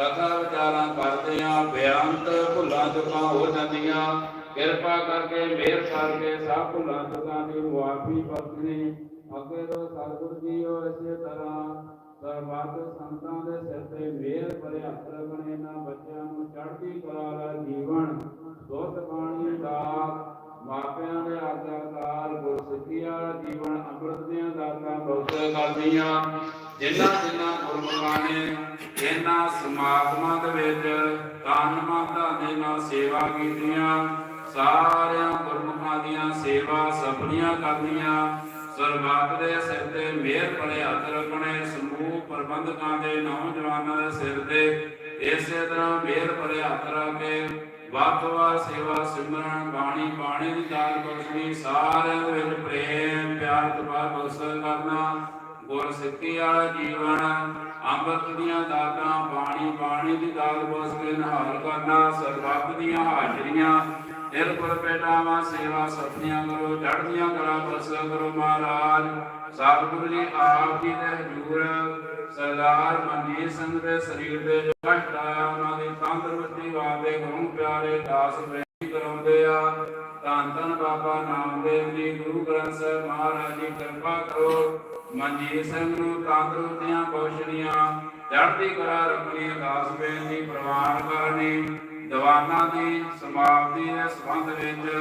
ਕਥਾ ਵਿਚਾਰਾਂ ਕਰਦੇ ਆ ਭੁੱਲਾਂ ਚੁੱਕਾਂ ਹੋ ਜਾਂਦੀਆਂ। ਕਿਰਪਾ ਕਰਕੇ ਮਿਹਰ ਕਰਕੇ ਸਭ ਭੁੱਲਾਂ ਚੁੱਕਾਂ ਦੀ ਮੁਆਫੀ ਬਖਸ਼ਣੀ। ਅੱਗੇ ਤੋਂ ਸਤਿਗੁਰ ਜੀਓ ਇਸੇ ਤਰ੍ਹਾਂ ਸਰਬੱਤ ਸੰਤਾਂ ਦੇ ਸਿਰ ਤੇ ਮਿਹਰ ਭਰੇ ਹੱਥ ਰੱਖਣੇ, ਨਾ ਬੱਚਿਆਂ ਨੂੰ ਚੜ੍ਹਦੀ ਕਲਾ ਵਾਲਾ ਜੀਵਨ ਦੁੱਧ ਪਾਣੀ ਦਾਤ ਮਾਪਿਆਂ ਦੇ ਆਗਿਆਕਾਰ ਗੁਰਸਿੱਖੀ ਜੀਵਨ, ਅੰਮ੍ਰਿਤ ਦੀਆਂ ਦਾਤਾਂ ਬਹੁਤ ਕਰਦੀਆਂ। ਜਿਨ੍ਹਾਂ ਜਿਨ੍ਹਾਂ ਗੁਰਮੁਖਾਂ ਨੇ ਇਹਨਾਂ ਸਮਾਗਮਾਂ ਦੇ ਵਿੱਚ ਤਨ ਮਨ ਦੇ ਨਾਲ ਸੇਵਾ ਕੀਤੀਆਂ, ਸਾਰਿਆਂ ਗੁਰਮੁਖਾਂ ਦੀਆਂ ਸੇਵਾ ਸਫਲੀਆਂ ਕਰਦੀਆਂ ਸਰਬੱਤ ਦੇ ਸਿਰ ਤੇ ਮਿਹਰ ਭਰੇ ਹੱਥ ਰੱਖਣੇ, ਸਮੂਹ ਪ੍ਰਬੰਧਕਾਂ ਦੇ ਨੌਜਵਾਨਾਂ ਦੇ ਸਿਰ ਤੇ ਇਸੇ ਤਰ੍ਹਾਂ ਮਿਹਰ ਭਰੇ ਹੱਥ ਰੱਖ ਕੇ ਵੱਧ ਵੱਧ ਸੇਵਾ ਸਿਮਰਨ, ਬਾਣੀ ਬਾਣੀ ਦੀ ਦਾਤ ਬਖਸ਼ਣੀ, ਸਾਰਿਆਂ ਦੇ ਵਿੱਚ ਪ੍ਰੇਮ, ਪਿਆਰ ਤਪਾ ਬਖਸ਼ਣ ਕਰਨਾ ਗੁਰ ਸਿੱਖੀ ਵਾਲਾ ਜੀਵਨ, ਅੰਮ੍ਰਿਤ ਦੀਆਂ ਦਾਤਾਂ ਬਾਣੀ ਬਾਣੀ ਦੀ ਦਾਤ ਬਖਸ਼ ਕੇ ਨਿਹਾਲ ਕਰਨਾ, ਸਰਬੱਤ ਦੀਆਂ ਹਾਜ਼ਰੀਆਂ ਨਿਰਪੁਰ ਪੇਟਾਵਾਂ, ਸੇਵਾ ਸਫਲੀਆਂ ਕਰੋ, ਚੜ੍ਹਦੀਆਂ ਕਲਾ ਬਖਸ਼ਿਆ ਕਰੋ ਮਹਾਰਾਜ। ਸਤਿਗੁਰੂ ਜੀ ਆਪ ਜੀ ਦੇ ਹਜ਼ੂਰ, ਸਰਦਾਰ ਮਨਜੀਤ ਸਿੰਘ ਦੇ ਸਰੀਰ ਦੇ ਕਸ਼ਟ ਆਇਆ, ਉਹਨਾਂ ਦੀ ਤੰਦਰੁਸਤੀ ਵਾਸਤੇ ਗੁਰੂ ਪਿਆਰੇ ਦਾਸ ਕਰਾਉਂਦੇ ਆ। ਧੰਨ ਧੰਨ ਬਾਬਾ ਨਾਮਦੇਵ ਜੀ, ਗੁਰੂ ਗ੍ਰੰਥ ਸਾਹਿਬ ਮਹਾਰਾਜ ਜੀ, ਕਿਰਪਾ ਕਰੋ। ਮਨਜੀਤ ਸਿੰਘ ਨੂੰ ਤੰਦਰੁਸਤੀਆਂ ਬਖਸ਼ਣੀਆਂ। ਚੜ੍ਹਦੀ ਕਲਾ ਰੱਖਣੀ, ਅਰਦਾਸ ਬੇਨਤੀ, ਪ੍ਰਵਾਨ ਕਰਨੀ। ਦੀਵਾਨਾਂ ਦੀ ਸਮਾਪਤੀ ਦੇ ਸੰਬੰਧ ਵਿੱਚ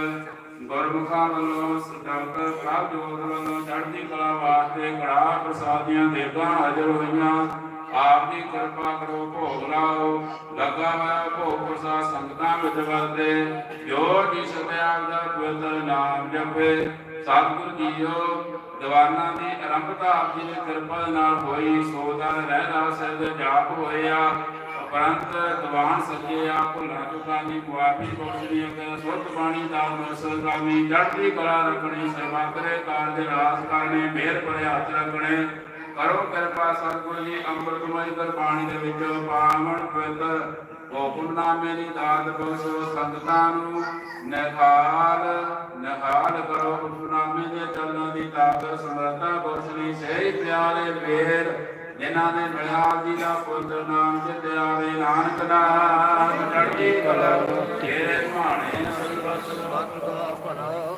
ਗੁਰਮੁਖਾਂ ਵੱਲੋਂ ਡਾਕਟਰ ਪ੍ਰਭਜੋਤ ਵੱਲੋਂ ਚੜ੍ਹਦੀ ਕਲਾ ਵਾਸਤੇ ਕੜਾ ਪ੍ਰਸਾਦੀਆਂ, ਦੇਗਾਂ ਹਾਜ਼ਰ ਹੋਈਆਂ। ਆਪ ਦੀ ਕਿਰਪਾ ਕਰੋ, ਭੋਗ ਲਾਓ ਲੱਗਾ ਹੋਇਆ ਭੋਗ ਪ੍ਰਸਾਦ ਸੰਗਤਾਂ ਵਿੱਚ ਵਰਤੇ। ਜੋ ਜੀ ਸਤਿਆਗ ਦਾ ਪਵਿੱਤਰ ਨਾਮ ਜਪੇ, ਸਤਿਗੁਰ ਜੀਓ, ਦੀਵਾਨਾਂ ਦੀ ਆਰੰਭਤਾ ਆਪ ਜੀ ਦੀ ਕਿਰਪਾ ਨਾਲ ਹੋਈ, ਸੋ ਰਹਿਦਾ ਸਾਹਿਬ ਜਾਪ ਹੋਏ ਆ ਉਪਰੰਤ ਦੀਵਾਨ ਸੱਜੇ ਆ ਭੁੱਲਾਂ ਚੁੱਕਾਂ ਦੀ ਮੁਆਫੀ ਬਖਸ਼ਣੀ ਅਗੇ ਸੁੱਤ ਬਾਣੀ ਦਾ ਮਰਸਲ ਕਾਮੀ ਚੜ੍ਹਦੀ ਕਲਾ ਰੱਖਣੀ ਸਰਬੱਤਰੇ ਕਾਰਜ ਰਾਸ ਕਰਨੇ ਮਿਹਰ ਭਰੇ ਹੱਥ ਰੱਖਣੇ। ਕਰੋ ਕਿਰਪਾ ਸਤਿਗੁਰੂ ਜੀ ਅੰਮ੍ਰਿਤਮਈ ਗੁਰਬਾਣੀ ਦੇ ਵਿੱਚ ਪਾਵਨ ਪਵਿੱਤਰ ਹੁਕਮਨਾਮੇ ਦੀ ਦਾਤ ਬਖਸ਼ੋ ਸੰਗਤਾਂ ਨੂੰ ਨਿਹਾਲ ਨਿਹਾਲ ਕਰੋ। ਹੁਕਮਨਾਮੇ ਦੇ ਚੱਲਣ ਦੀ ਤਾਕਤ ਸਮਰਤਾ ਬਖਸ਼ਣੀ ਸਹੀ ਪਿਆਰੇ ਮੇਰ ਜਿਨ੍ਹਾਂ ਨੇ ਮਿਲਾਪ ਜੀ ਦਾ ਪੁੱਤਰ ਨਾਮ ਜਿੱਤੇ ਆਵੇ ਨਾਨਕ ਨਾਮ ਚੜ੍ਹਦੀ ਕਲਾ। ਕੇ ਮਾਣੇ ਭੁਲਾ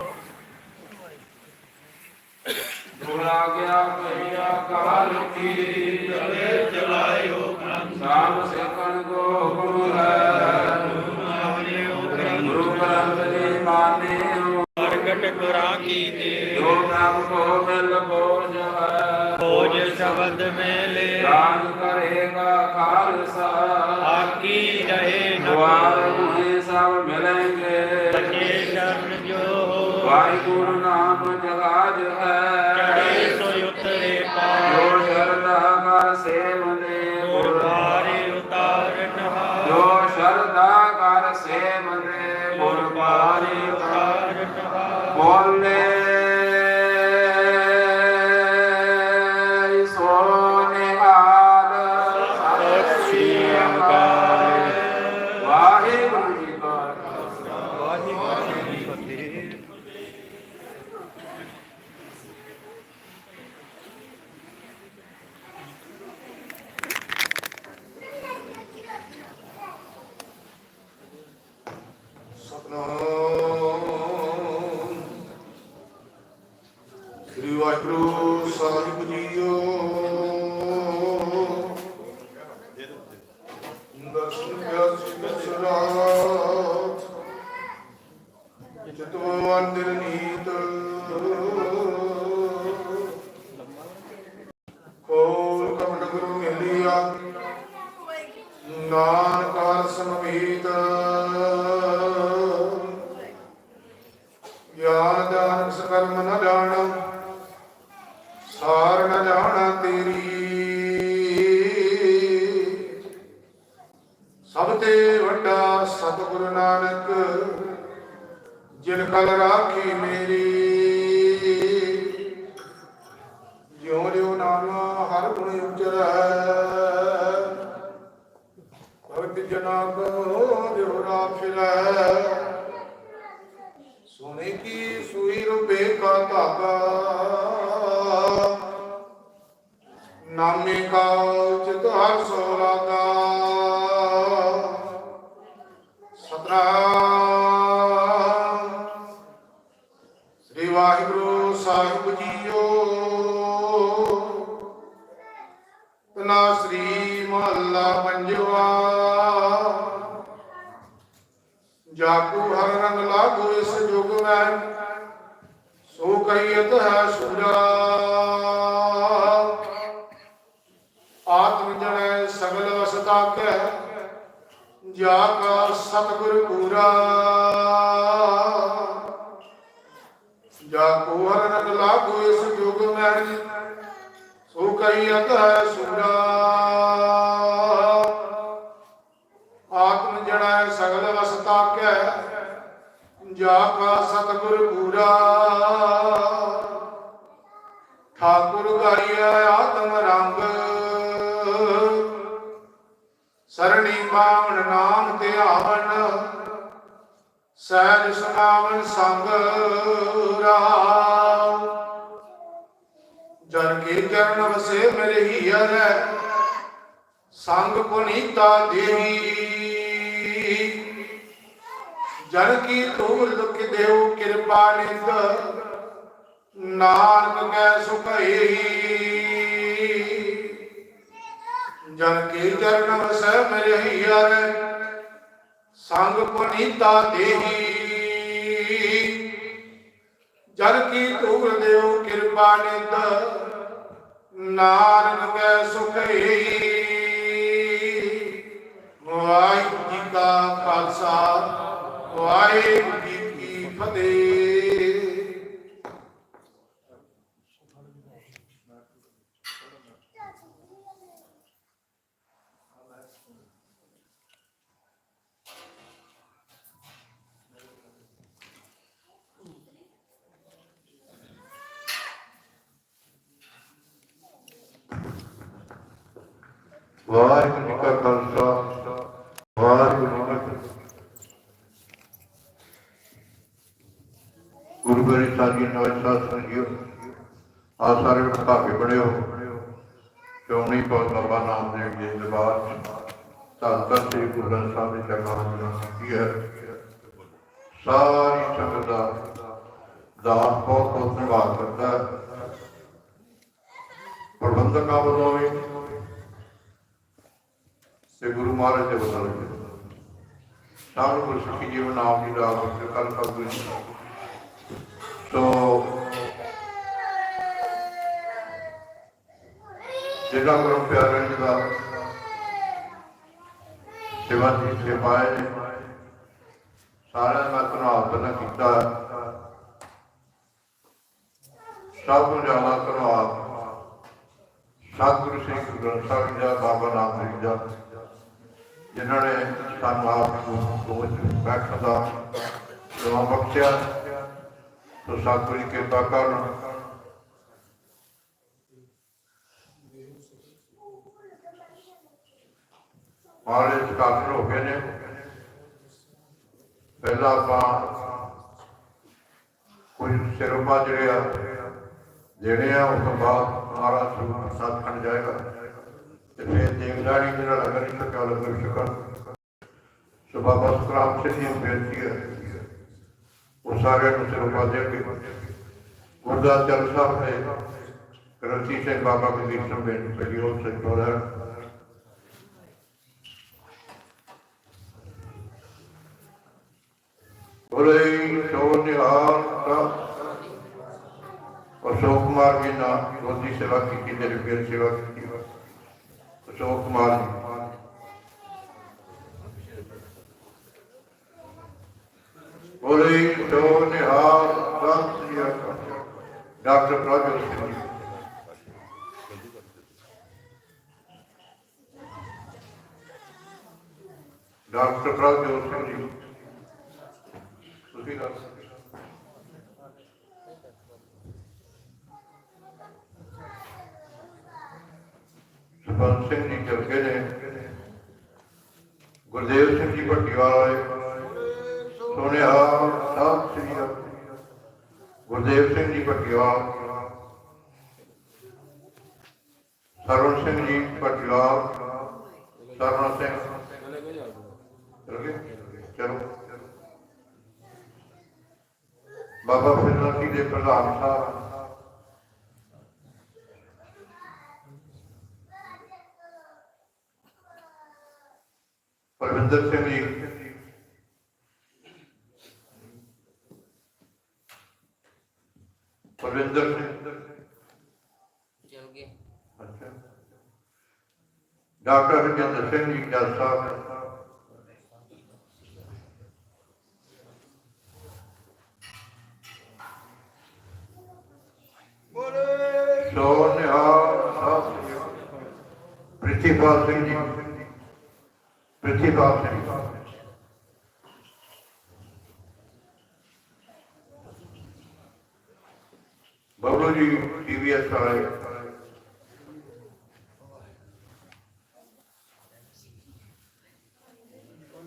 ਗਿਆ ਭਈਆ ਕਾਲ ਕੀ ਚਲੇ ਚਲਾਇਓ ਸਾਬ ਸੇਕਣ ਕੋ ਹੁਕਮ ਹੈ ਗੁਰੂ ਗ੍ਰੰਥ ਜੀ ਮਾਨਿਓ ਪ੍ਰਗਟ ਕਰਾ ਕੀਤੇ। ਜੋ ਨਾਮ ਕੋ ਮਿਲ ਬੋਝ ਹੈ ਖੋਜ ਸ਼ਬਦ ਮੇਲੇ। ਰਾਜ ਕਰੇਗਾ ਖਾਲਸਾ। ਆਕੀ ਰਹੇ ਦੁਆਰ ਨਵਾਰ ਮੁਝੇ ਸਭ ਮਿਲेंगे ਸਚੇ ਸ਼ਰਨ ਜੋ ਵਾਹਿਗੁਰੂ ਰਾਖੀ ਮਹਲਾ ਪੰਜਵਾ। ਜਾਕੂ ਹਰ ਰੰਗ ਲਾਗੋ ਇਸ ਜੁਗ ਮੈਂ, ਸੋ ਕਹੀਤ ਹੈ ਸੂਰਾ ਆਤਮ ਜਣੈ ਸਗਲ ਵਸਤਾ ਕੈ ਜਾ ਕਾ ਸਤਿਗੁਰ ਪੂਰਾ। ਜਾ ਕੋ ਹਰ ਰੰਗ ਲਾਗੋ ਇਸ ਜੁਗ ਮੈਂ ਸੋ ਹੈ ਸੂਰਾ ਆਤਮ ਜਣੈ ਸਗਲ ਵਸਤਾ ਕੈ ਜਾ ਕਾ ਸਤਿਗੁਰ ਪੂਰਾ। ਠਾਕੁਰ ਗਾਈਆ ਆਤਮ ਰੰਗ। ਸਰਣੀ ਪਾਵਨ ਨਾਮ ਧਿਆਵਨ, ਸਹਿਜ ਸਮਾਵਨ ਸੰਗ ਰਾਮ ਜਨ ਕੇ ਚਰਨ ਵਸੇ ਮੇਰੇ ਹੀਰ ਸੰਗ ਪੁਨੀਤਾ ਦੇਹੀ। ਜਨ ਕੀ ਧੂਲ ਦੁਖ ਦੇਉ ਕਿਰਪਾ ਨਿੰਦ, ਨਾਨਕ ਕੈ ਸੁਖਈ ਜਨ ਕੀ ਚਰਨ ਵਸੈ ਮੇਰੇ ਹੀਰ ਸੰਗ ਪੁਨੀਤਾ ਦੇਹੀ। ਜਨ ਕੀ ਧੂਲ ਦੇਉ ਕਿਰਪਾ ਨਿੰਦ, ਨਾਨਕ ਕੈ ਸੁਖਈ ਵਾਹਿਗੁਰੂ ਜੀ ਕਾ ਖਾਲਸਾ, ਵਾਹਿਗੁਰੂ ਜੀ ਕੀ ਫਤਿਹ। ਵਾਹਿਗੁਰੂ ਜੀ ਕਾ ਖਾਲਸਾ, ਵਾਹਿਗੁਰੂ ਜੀ ਕੀ ਫਤਿਹ। ਗੁਰੂ ਗਰੀ ਸਾਜੀ ਨਵਾਜ ਸਾਧ ਸੰਗਿਓ ਆ ਸਾਰੇ ਭਾਗੇ ਬੜਿਓ ਚੌਣੀ ਬਹੁਤ ਲੰਬਾ ਨਾਮ ਦੇ ਜੀ ਦਰਬਾਰ ਧੰਨ ਧੰਨ ਸ੍ਰੀ ਗੁਰੂ ਗ੍ਰੰਥ ਸਾਹਿਬ ਦੇ ਚਰਨਾਂ ਵਿੱਚ ਕੀ ਹੈ ਸਾਰੀ ਸੰਗਤ ਦਾ ਦਾਸ ਬਹੁਤ ਬਹੁਤ ਧੰਨਵਾਦ ਕਰਦਾ। ਹੈ ਪ੍ਰਬੰਧਕਾਂ ਵੱਲੋਂ ਵੀ ਤੇ ਗੁਰੂ ਮਹਾਰਾਜ ਦੇ ਬਦਲ ਕੇ ਸਾਨੂੰ ਗੁਰਸਿੱਖੀ ਜੀਵਨ ਨਾਮ ਦੀ ਰਾਹ ਉੱਤੇ ਕੱਲ ਕਬੂਲ ਜਿਹੜਾ ਗੁਰੂ ਪਿਆਰੇ ਜੀ ਦਾ, ਸੇਵਾ ਦੀ ਸੇਵਾਏ ਸਾਰਿਆਂ ਦਾ ਧੰਨਵਾਦ ਕਰਨਾ ਕੀਤਾ। ਸਭ ਨੂੰ ਜ਼ਿਆਦਾ ਧੰਨਵਾਦ ਸਤਿਗੁਰੂ ਸਿੰਘ ਗ੍ਰੰਥ ਸਾਹਿਬ ਜੀ ਦਾ ਬਾਬਾ ਨਾਨਕ ਜੀ ਦਾ। ਜਿਨ੍ਹਾਂ ਨੇ ਸਾਨੂੰ ਆਪ ਨੂੰ ਸੋਚ ਬੈਠਣ ਦਾ ਸਮਾਂ ਬਖਸ਼ਿਆ। ਸੋ ਸਤਿਗੁਰੂ ਦੀ ਕਿਰਪਾ ਕਰਨ। ਮਾਰੇ ਸਕਾਤਰ ਹੋ ਗਏ ਨੇ। ਪਹਿਲਾਂ ਆਪਾਂ ਕੁਝ ਸਿਰੋਪਾ ਜਿਹੜੇ ਆ, ਦੇਣੇ ਆ, ਉਸ ਤੋਂ ਬਾਅਦ ਮਹਾਰਾਜ ਸਰੂਪ ਸਤਖੰਡ ਜਾਏਗਾ। ਤੇ ਫਿਰ ਦੇਵਦਾਰੀ ਜਿਹੜਾ ਲੰਗਰ ਇੱਕ ਕਾ ਲੰਗਰ ਛਕਣ ਸੋ ਬਾਬਾ ਸੁਖਰਾਮ ਸਿੰਘ ਜੀ ਬੇਨਤੀ ਹੈ ਉਹ ਸਾਰਿਆਂ ਨੂੰ ਸਿਰੋਪਾ ਦੇਣਗੇ ਗੁਰਦਾਸ ਚਰਨ ਸਾਹਿਬ ਨੇ ਗ੍ਰੰਥੀ ਸਿੰਘ ਬਾਬਾ ਗੁਰਦੀਪ ਸਿੰਘ ਬੇਨਤੀ ਪਹਿਲੀ ਸਿੰਘ ਬੋਲਾ ਬੋਲੇ ਸੋ ਨਿਹਾਲ ਦਾ। ਅਸ਼ੋਕ ਕੁਮਾਰ ਜੀ ਨਾਲ ਰੋਜੀ ਸੇਵਾ ਕੀਤੀ ਤੇ ਰਿਪੇਅਰ ਸੇਵਾ ਕੀਤੀ। ਅਸ਼ੋਕ ਕੁਮਾਰ ਜੀ ਬੋਲੇ ਸੋ ਨਿਹਾਲ ਸਤਿ ਸ੍ਰੀ ਅਕਾਲ ਡਾਕਟਰ ਪ੍ਰਭਜੋਤ ਸਿੰਘ ਜੀ ਡਾਕਟਰ ਪ੍ਰਭਜੋਤ ਸਿੰਘ ਜੀ ਤੁਸੀਂ ਦੱਸ ਸੁਭਨ ਸਿੰਘ ਜੀ ਚੱਲ ਗਏ ਨੇ ਗੁਰਦੇਵ ਸਿੰਘ ਜੀ ਸਤਿ ਸ੍ਰੀ ਅਕਾਲ ਗੁਰਦੇਵ ਸਿੰਘ ਜੀ ਭੱਟੀਵਾਲ ਸਰਵਣ ਸਿੰਘ ਜੀ ਭੱਟੀਵਾਲ ਸਰਵਣ ਸਿੰਘ। ਚਲੋ। ਬਾਬਾ ਫਿਰਨਾ ਦੇ ਪ੍ਰਧਾਨ ਸਾਹਿਬ। ਪਰਵਿੰਦਰ ਸਿੰਘ ਜੀ। ਪਰਵਿੰਦਰ ਸਿੰਘ ਚਲ ਗਏ ਅੱਛਾ। ਡਾਕਟਰ ਰਜਿੰਦਰ ਸਿੰਘ ਜੀ ਜੱਜ ਸਾਹਿਬ ਸੋ ਨਿਹਾਲ ਸਾਹਿਬ ਪ੍ਰਿਥੀਪਾਲ ਸਿੰਘ ਜੀ। ਪ੍ਰਿਥੀਪਾਲ ਸਿੰਘ ਬਬਲੂ ਜੀ ਟੀਵੀਐਸ ਵਾਲੇ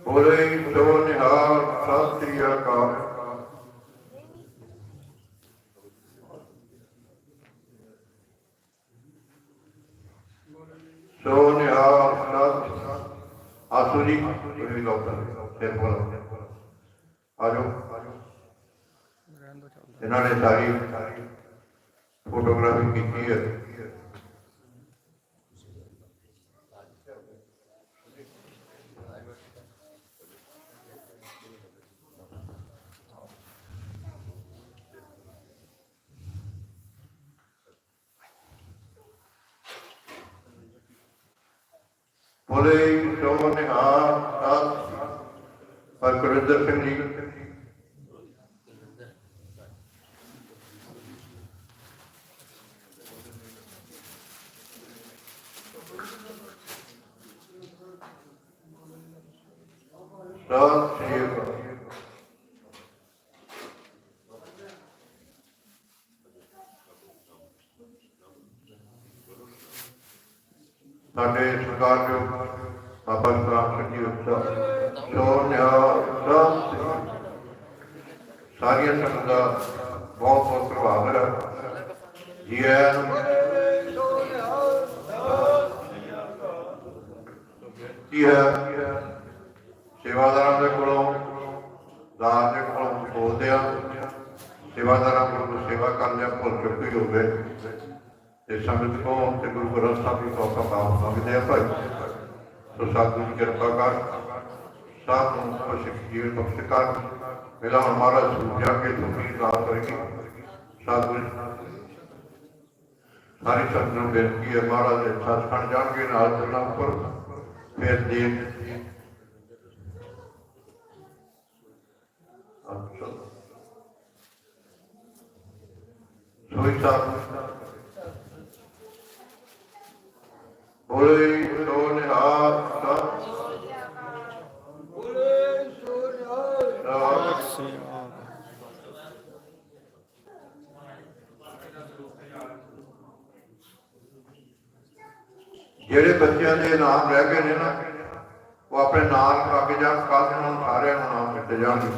ਬੋਲੇ ਸੋ ਨਿਹਾਲ ਸਤਿ ਸ੍ਰੀ ਅਕਾਲ ਸੋ ਨਿਹਾਲ ਸਤਿ ਆਸੂ ਜੀ ਤੁਸੀਂ ਲੋਕਾਂ ਸਿਰ ਬੋਲੋ ਆਜੋ ਇਹਨਾਂ ਨੇ ਸਾਰੀ ਫੋਟੋਗ੍ਰਾਫੀ ਕੀਤੀ ਹੈ ਬੋਲੇ ਸੋ ਨਿਹਾਲ ਸਤਿ ਪਰ ਗੁਰਿੰਦਰ ਸਿੰਘ ਜੀ ਸਤਿ ਸ੍ਰੀ ਅਕਾਲ ਸਾਡੇ ਸਰਕਾਰ ਜੋ ਬਾਬਾ ਗੁਰਦਾਸ ਜੀ ਉੱਚਾ ਸੋ ਨਿਹਾਲ ਸਾਰੀਆਂ ਸੰਗਤਾਂ ਦਾ ਬਹੁਤ ਬਹੁਤ ਪ੍ਰਭਾਵ ਹੈ। ਜੀ ਕੀ ਹੈ ਸੇਵਾਦਾਰਾਂ ਦੇ ਕੋਲੋਂ ਦਾਸ ਦੇ ਕੋਲੋਂ ਬੋਲਦੇ ਆ ਸੇਵਾਦਾਰਾਂ ਕੋਲੋਂ ਸੇਵਾ ਕਰਨ ਲਿਆ, ਭੁੱਲ ਚੁੱਕੀ ਹੋਵੇ ਤੇ ਸੰਗਤ ਕੋ ਤੇ ਗੁਰੂ ਗ੍ਰੰਥ ਸਾਹਿਬ ਜੀ ਤੋਂ ਆਪਾਂ ਮੰਗਦੇ ਆ ਭਾਈ ਸੋ ਸਤਿਗੁਰੂ ਦੀ ਕਿਰਪਾ ਕਰ ਸਭ ਨੂੰ ਖੁਸ਼ ਜੀਵਨ ਬਖਸ਼ ਕਰ ਮੇਰਾ ਹਮਾਰਾ ਸੂਝਾ ਕੇ ਤੁਮੀ ਰਾਤ ਹੋਏਗੀ ਸਤਿਗੁਰੂ ਸਾਰੀ ਸੰਗਤ ਨੂੰ ਬੇਨਤੀ ਹੈ ਮਹਾਰਾਜ ਦੇ ਸੱਚਖੰਡ ਜਾਣਗੇ ਨਾਲ ਚੱਲਣਾ ਉੱਪਰ ਫਿਰ ਦੇਖ ਅੱਛਾ ਸੋਈ ਸਾਹਿਬ ਬੋਲੇ ਸੋ ਨਿਹਾਲ ਸਤਿ ਬੋਲੇ ਸੋ ਨਿਹਾਲ ਜਿਹੜੇ ਬੱਚਿਆਂ ਦੇ ਨਾਮ ਰਹਿ ਗਏ ਨੇ ਨਾ, ਉਹ ਆਪਣੇ ਨਾਮ ਲਿਖਾ ਕੇ ਜਾਣ ਕੱਲ ਨੂੰ ਸਾਰਿਆਂ ਨੂੰ ਨਾਮ ਦਿੱਤੇ ਜਾਣਗੇ।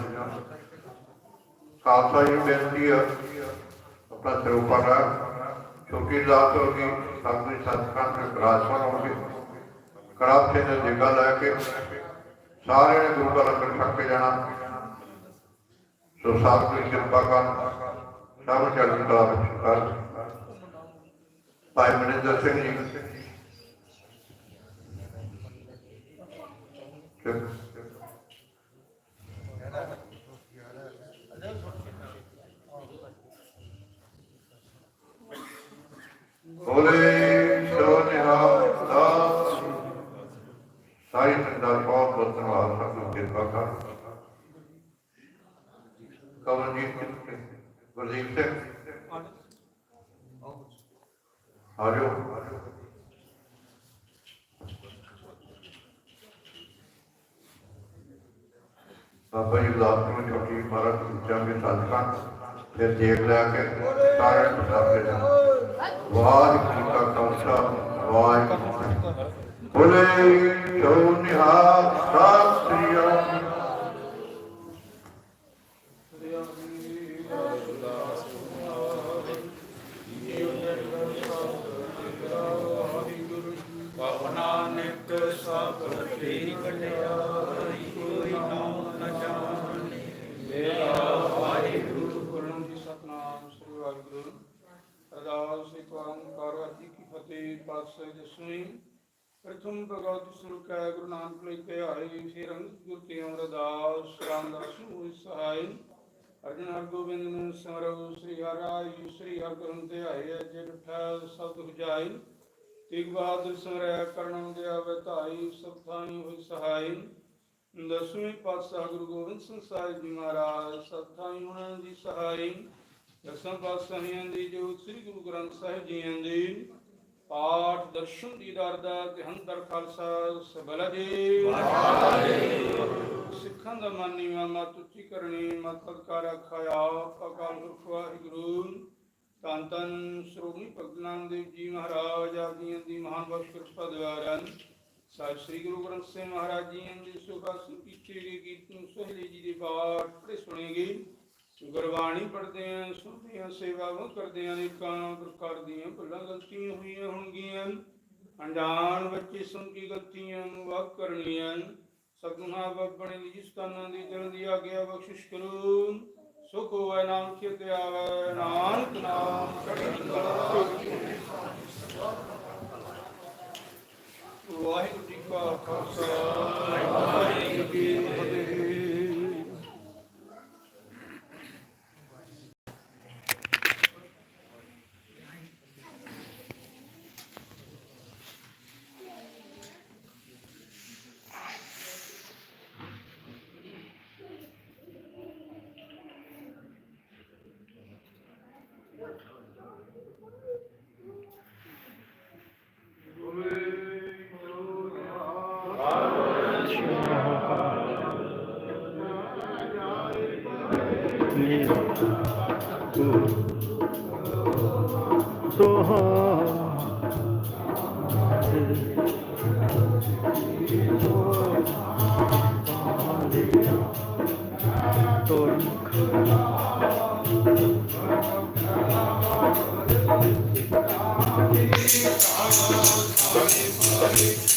ਖਾਲਸਾ ਯੂਨੀਵਰਸਿਟੀ ਨੂੰ ਆਪਣਾ ਸਰੂਪਾ ਦਾ ਛੋਟੀ ਦਾਤ ਹੋ ਗਈ ਸਾਧੂ ਸਤਿਕਾਰ ਦੇ ਵਿਰਾਜਮਾਨ ਹੋਣਗੇ ਕਰਾਪ ਸਿੰਘ ਦੇ ਜਗਾ ਲੈ ਕੇ ਸਾਰਿਆਂ ਨੇ ਗੁਰੂ ਦਾ ਲੰਗਰ ਛਕ ਕੇ ਜਾਣਾ। ਸੋ ਸਾਧ ਦੀ ਕਿਰਪਾ ਕਰ ਸਭ ਨੂੰ ਚੜ੍ਹਦੀ ਕਲਾ ਵਿੱਚ ਕਰ। ਭਾਈ ਮਨਿੰਦਰ ਸਿੰਘ ਜੀ। ਚੁੱਪ। ਬੋਲੇ ਸੋ ਨਿਹਾਲ ਸਤਿ ਸ੍ਰੀ ਅਕਾਲ। ਸਾਰੀ ਸੰਗਤ ਦਾ ਬਹੁਤ ਬਹੁਤ ਧੰਨਵਾਦ ਸਭ ਨੂੰ ਕਿਰਪਾ ਕਰ ਕਮਲਜੀਤ ਸਿੰਘ, ਗੁਰਦੀਪ ਸਿੰਘ ਆਜੋ ਬਾਬਾ ਜੀ ਦਾਸ ਨੂੰ ਛੋਟੀ ਮਹਾਰਾਜ ਉੱਚਾਂਗੇ ਸੱਚਖੰਡ ਫਿਰ ਦੇਖ ਲਿਆ ਕੇ ਸਾਰੇ ਮੁਸਾਫੇ ਜਾਣ ਵਾਹਿਗੁਰੂ ਜੀ ਕਾ ਖਾਲਸਾ ਵਾਹਿਗੁਰੂ ਜੀ ਕੀ ਫਤਿਹ। ਬੋਲੇ ਸੋ ਨਿਹਾਲ ਸਤਿ ਸ੍ਰੀ ਅਕਾਲ ਕਉ ਨਾਨਕ ਸਭ ਤੇਰੀ ਵਡਿਆਈ ਕੋਈ ਨਾਮ ਨ ਜਾਣੇ। ਮੇਰਾ ਵਾਹਿਗੁਰੂ, ਗੁਰੂ ਜੀ ਸਤਨਾਮ, ਸ੍ਰੀ ਵਾਹਿਗੁਰੂ। ਅਰਦਾਸ ਇੱਕ ਓੰਕਾਰ ਵਾਹਿਗੁਰੂ ਕੀ ਫਤਿਹ, ਪਾਤਸ਼ਾਹ ਜਸਵੀ ਪ੍ਰਥਮ ਭਗਵਤ ਸੁਰਕੈ ਗੁਰੂ ਨਾਨਕ ਲਈ ਧਿਆਏ, ਫਿਰ ਅੰਗਦ ਗੁਰ ਤੇ ਅਮਰਦਾਸ ਰਾਮਦਾਸ ਨੂੰ ਸਹਾਈ ਅਰਜਨ ਹਰ ਗੋਬਿੰਦ ਨੂੰ ਸਮਰਉ, ਸ੍ਰੀ ਹਰਿ ਰਾਈ ਸ੍ਰੀ ਹਰਿ ਕਰਨ ਧਿਆਏ ਅਜੇ ਠਾ ਸਬਦ ਬੁਝਾਈ ਤੇਗ ਬਹਾਦਰ ਸਮਰੈ ਕਰਨਮ ਦਿਆ ਵਤਾਈ ਸਭ ਥਾਈ ਹੋਈ ਸਹਾਈ। ਦਸਵੇਂ ਪਾਤਸ਼ਾਹ ਗੁਰੂ ਗੋਬਿੰਦ ਸਿੰਘ ਸਾਹਿਬ ਜੀ ਮਹਾਰਾਜ ਸਭ ਥਾਈ ਉਹਨਾਂ ਦੀ ਸਹਾਈ। ਦਸਾਂ ਪਾਤਸ਼ਾਹੀਆਂ ਦੀ ਜੋ ਸ੍ਰੀ ਗੁਰੂ ਗ੍ਰੰਥ ਸਾਹਿਬ ਜੀ ਦੀ ਪਾਠ ਦਰਸ਼ਨ ਦੀਦਾਰ ਦਾ ਧਿਆਨ ਖਾਲਸਾ ਸਬਲ ਜੀ। ਸਿੱਖਾਂ ਦਾ ਮਾਨੀ ਮਤ ਉੱਚੀ ਕਰਨੀ, ਮਤ ਪਦਕਾਰ ਆਖਾਇਆ ਅਕਾਲ ਪੁਰਖ ਵਾਹਿਗੁਰੂ ਧੰਨ ਧੰਨ ਸ਼੍ਰੋਮਣੀ ਭਗਤ ਨਾਮ ਦੇਵ ਜੀ ਮਹਾਰਾਜ ਆਪ ਦੀ ਮਹਾਨ ਬਖਸ਼ ਕਿਰਪਾ ਦਵਾਰਨ ਸਾਹਿਬ ਸ੍ਰੀ ਗੁਰੂ ਗ੍ਰੰਥ ਸਾਹਿਬ ਮਹਾਰਾਜ ਜੀ ਦੀ ਸੁਖਾਸਨ ਪਿੱਛੇ ਗਏ ਕੀਰਤਨ ਸੋਹਲੇ ਜੀ ਦੇ ਪਾਠ ਪੜੇ ਸੁਣੇਗੇ। ਗੁਰਬਾਣੀ ਪੜ੍ਹਦੇ ਆਂ ਸੁਣਦੇ ਆਂ ਸੇਵਾਵਾਂ ਕਰਦੇ ਆਂ ਅਨੇਕਾਂ ਪ੍ਰਕਾਰ ਦੀਆਂ ਭੁੱਲਾਂ ਗਲਤੀਆਂ ਹੋਈਆਂ ਹੋਣਗੀਆਂ। ਅਣਜਾਣ ਬੱਚੇ ਸੁਣ ਕੇ ਗਲਤੀਆਂ ਨੂੰ ਵਾਕ ਕਰਨੀਆਂ ਸਤਿਗੁਰਾਂ ਆਪਣੇ ਨਿਜ ਸਥਾਨਾਂ ਦੀ ਜਨ ਦੀ ਆਗਿਆ ਬਖਸ਼ਿਸ਼ ਕਰੋ। ਸੁਖ ਹੋਵੇ ਨਾਮ ਚਿਤ ਆਵੇ, ਨਾਨਕ ਨਾਮ ਵਾਹਿਗੁਰੂ ਜੀ ਕਾ ਖਾਲਸਾ, ਵਾਹਿਗੁਰੂ ਜੀ ਕੀ ਫਤਿਹ। ਵਾਹਿਗੁਰੂ ਜੀ ਕਾ ਖਾਲਸਾ ਸ੍ਰੀ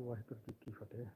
ਵਾਹਿਗੁਰੂ ਜੀ ਕੀ ਫਤਿਹ।